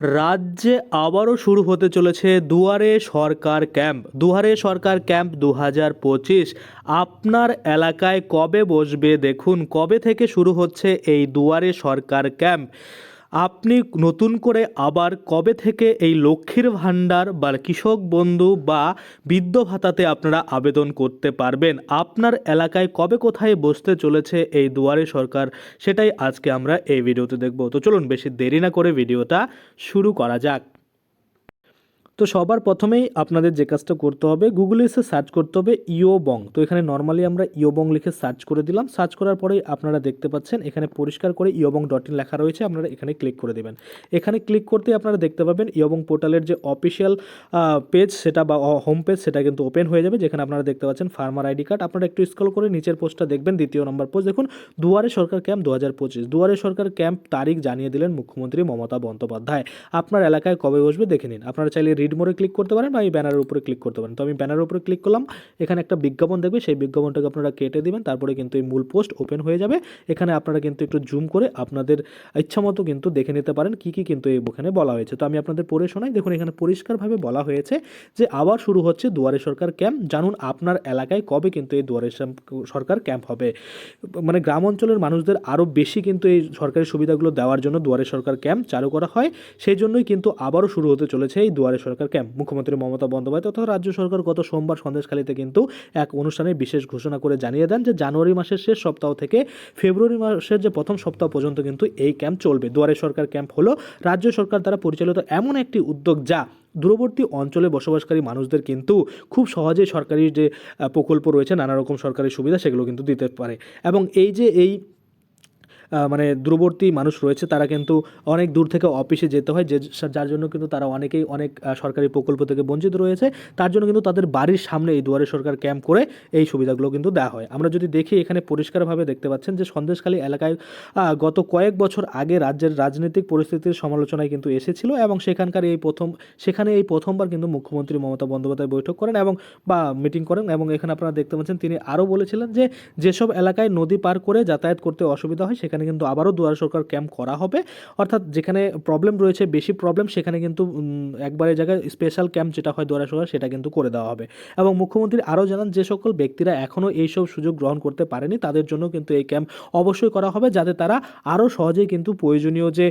রাজ্যে আবারও শুরু হতে চলেছে দুয়ারে সরকার ক্যাম্প। দুয়ারে সরকার ক্যাম্প দু হাজার পঁচিশ। আপনার এলাকায় কবে বসবে? দেখুন, কবে থেকে শুরু হচ্ছে এই দুয়ারে সরকার ক্যাম্প? আপনি নতুন করে আবার কবে থেকে এই লক্ষ্মীর ভাণ্ডার বা কৃষক বন্ধু বা বৃদ্ধ ভাতাতে আপনারা আবেদন করতে পারবেন? আপনার এলাকায় কবে কোথায় বসতে চলেছে এই দুয়ারে সরকার? সেটাই আজকে আমরা এই ভিডিওতে দেখব। তো চলুন বেশি দেরি না করে ভিডিওটা শুরু করা যাক। তো সবার প্রথমেই আপনাদের যে কাজটা করতে হবে গুগলে এসে সার্চ করতে হবে ইও বং তো এখানে নর্মালি আমরা ইও বং লিখে সার্চ করে দিলাম। সার্চ করার পরেই আপনারা দেখতে পাচ্ছেন, এখানে পরিষ্কার করে ইয়বং ডট ইন লেখা রয়েছে, আপনারা এখানে ক্লিক করে দেবেন। এখানে ক্লিক করতে আপনারা দেখতে পাবেন ইয়বং পোর্টালের যে অফিসিয়াল পেজ সেটা বা হোম পেজ সেটা কিন্তু ওপেন হয়ে যাবে, যেখানে আপনারা দেখতে পাচ্ছেন ফার্মার আইডি কার্ড আপনারা একটু স্ক্রল করে নিচের পোস্টটা দেখবেন, দ্বিতীয় নম্বর পোস্ট দেখুন, দুয়ারে সরকার ক্যাম্প দু হাজার পঁচিশ। দুয়ারে সরকার ক্যাম্প তারিখ জানিয়ে দিলেন মুখ্যমন্ত্রী মমতা বন্দ্যোপাধ্যায়। আপনার এলাকায় কবে বসবে দেখে নিন। আপনারা চাইলে রিড মোড়ে ক্লিক করতে পারেন বা এই ব্যানারের উপরে ক্লিক করতে পারেন। তো আমি ব্যানারের উপরে ক্লিক করলাম, এখানে একটা বিজ্ঞাপন দেখবে, সেই বিজ্ঞাপনটাকে আপনারা কেটে দিবেন, তারপরে কিন্তু এই মূল পোস্ট ওপেন হয়ে যাবে। এখানে আপনারা কিন্তু একটু জুম করে আপনাদের ইচ্ছা মতো কিন্তু দেখে নিতে পারেন কী কী কিন্তু এই এখানে বলা হয়েছে। তো আমি আপনাদের পড়ে শোনাই, দেখুন এখানে পরিষ্কারভাবে বলা হয়েছে যে আবার শুরু হচ্ছে দুয়ারে সরকার ক্যাম্প। জানুন আপনার এলাকায় কবে কিন্তু এই দুয়ারে সরকার ক্যাম্প হবে। মানে গ্রাম অঞ্চলের মানুষদের আরও বেশি কিন্তু এই সরকারি সুবিধাগুলো দেওয়ার জন্য দুয়ারে সরকার ক্যাম্প চালু করা হয়। সেই জন্যই কিন্তু আবারও শুরু হতে চলেছে এই দুয়ারে সরকার ক্যাম্প মুখ্যমন্ত্রী মমতা বন্দ্যোপাধ্যায় তথা রাজ্য সরকার গত সোমবার সন্দেশখালীতে কিন্তু এক অনুষ্ঠানে বিশেষ ঘোষণা করে জানিয়ে দেন যে জানুয়ারি মাসের শেষ সপ্তাহ থেকে ফেব্রুয়ারি মাসের যে প্রথম সপ্তাহ পর্যন্ত কিন্তু এই ক্যাম্প চলবে। দুয়ারে সরকার ক্যাম্প হলো রাজ্য সরকার দ্বারা পরিচালিত এমন একটি উদ্যোগ যা দূরবর্তী অঞ্চলে বসবাসকারী মানুষদের কিন্তু খুব সহজেই সরকারি যে প্রকল্প রয়েছে, নানা রকম সরকারি সুবিধা সেগুলো কিন্তু দিতে পারে। এবং এই যে এই মানে দূরবর্তী মানুষ রয়েছে, তারা কিন্তু অনেক দূর থেকে অফিসে যেতে হয়, যে যার জন্য কিন্তু তারা অনেকেই অনেক সরকারি প্রকল্প থেকে বঞ্চিত রয়েছে। তার জন্য কিন্তু তাদের বাড়ির সামনে এই দুয়ারে সরকার ক্যাম্প করে এই সুবিধাগুলো কিন্তু দেওয়া হয়। আমরা যদি দেখি এখানে পরিষ্কারভাবে দেখতে পাচ্ছেন যে সন্দেশখালী এলাকায় গত কয়েক বছর আগে রাজ্যের রাজনৈতিক পরিস্থিতির সমালোচনায় কিন্তু এসেছিল এবং সেখানকার এই প্রথম, সেখানে এই প্রথমবার কিন্তু মুখ্যমন্ত্রী মমতা বন্দ্যোপাধ্যায় বৈঠক করেন এবং বা মিটিং করেন এবং এখানে আপনারা দেখতে পাচ্ছেন তিনি আরও বলেছিলেন যে যেসব এলাকায় নদী পার করে যাতায়াত করতে অসুবিধা হয়, সেখানে কিন্তু আবারও দুয়ার সরকার ক্যাম্প করা হবে। অর্থাৎ যেখানে প্রবলেম রয়েছে, বেশি প্রবলেম সেখানে কিন্তু একবারের জায়গায় স্পেশাল ক্যাম্প যেটা হয় দুয়ারা সরকার, সেটা কিন্তু করে দেওয়া হবে। এবং মুখ্যমন্ত্রী আরও জানান যে সকল ব্যক্তিরা এখনও এইসব সুযোগ গ্রহণ করতে পারেনি, তাদের জন্য কিন্তু এই ক্যাম্প অবশ্যই করা হবে যাতে তারা আরও সহজেই কিন্তু প্রয়োজনীয় যে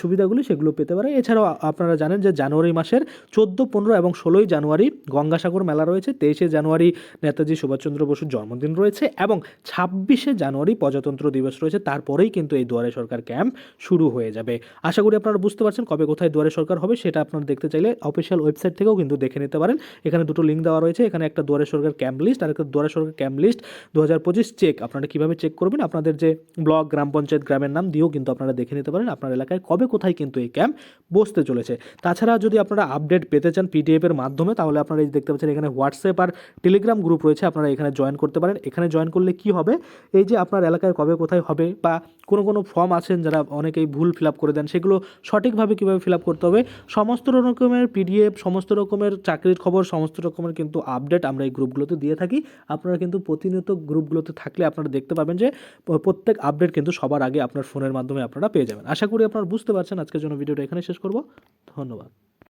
সুবিধাগুলি সেগুলো পেতে পারে। এছাড়াও আপনারা জানেন যে জানুয়ারি মাসের চোদ্দ, পনেরো এবং ষোলোই জানুয়ারি গঙ্গাসাগর মেলা রয়েছে, তেইশে জানুয়ারি নেতাজি সুভাষচন্দ্র বসুর জন্মদিন রয়েছে এবং ছাব্বিশে জানুয়ারি প্রজাতন্ত্র দিবস রয়েছে, তারপরেই কিন্তু এই দুয়ারে সরকার ক্যাম্প শুরু হয়ে যাবে। আশা করি আপনারা বুঝতে পারছেন কবে কোথায় দুয়ারে সরকার হবে, সেটা আপনারা দেখতে চাইলে অফিসিয়াল ওয়েবসাইট থেকেও কিন্তু দেখে নিতে পারেন। এখানে দুটো লিঙ্ক দেওয়া রয়েছে, এখানে একটা দুয়ারে সরকার ক্যাম্প লিস্ট আর একটা দুয়ারে সরকার ক্যাম্প লিস্ট দু হাজার পঁচিশ চেক আপনারা কীভাবে চেক করবেন? আপনাদের যে ব্লক, গ্রাম পঞ্চায়েত, গ্রামের নাম দিয়েও কিন্তু আপনারা দেখে নিতে পারেন আপনার এলাকায় কবে কোথায় কিন্তু এই ক্যাম্প বসতে চলেছে। তাছাড়া যদি আপনারা আপডেট পেতে চান পিডিএফ এর মাধ্যমে, তাহলে আপনারা এই দেখতে পাচ্ছেন এখানে হোয়াটসঅ্যাপ আর টেলিগ্রাম গ্রুপ রয়েছে, আপনারা এখানে জয়েন করতে পারেন। এখানে জয়েন করলে কি হবে? এই যে আপনার এলাকায় কবে কোথায় হবে বা কোনো কোনো ফর্ম আছেন যারা অনেকেই ভুল ফিল আপ করে দেন, সেগুলো সঠিকভাবে কীভাবে ফিল আপ করতে হবে, সমস্ত রকমের পিডিএফ সমস্ত রকমের চাকরির খবর, সমস্ত রকমের কিন্তু আপডেট আমরা এই গ্রুপগুলোতে দিয়ে থাকি। আপনারা কিন্তু প্রতিনিয়ত গ্রুপগুলোতে থাকলে আপনারা দেখতে পাবেন যে প্রত্যেক আপডেট কিন্তু সবার আগে আপনার ফোনের মাধ্যমে আপনারা পেয়ে যাবেন। আশা করি আপনারা বুঝতে পারছেন। আজকের জন্য ভিডিওটা এখানে শেষ করব। ধন্যবাদ।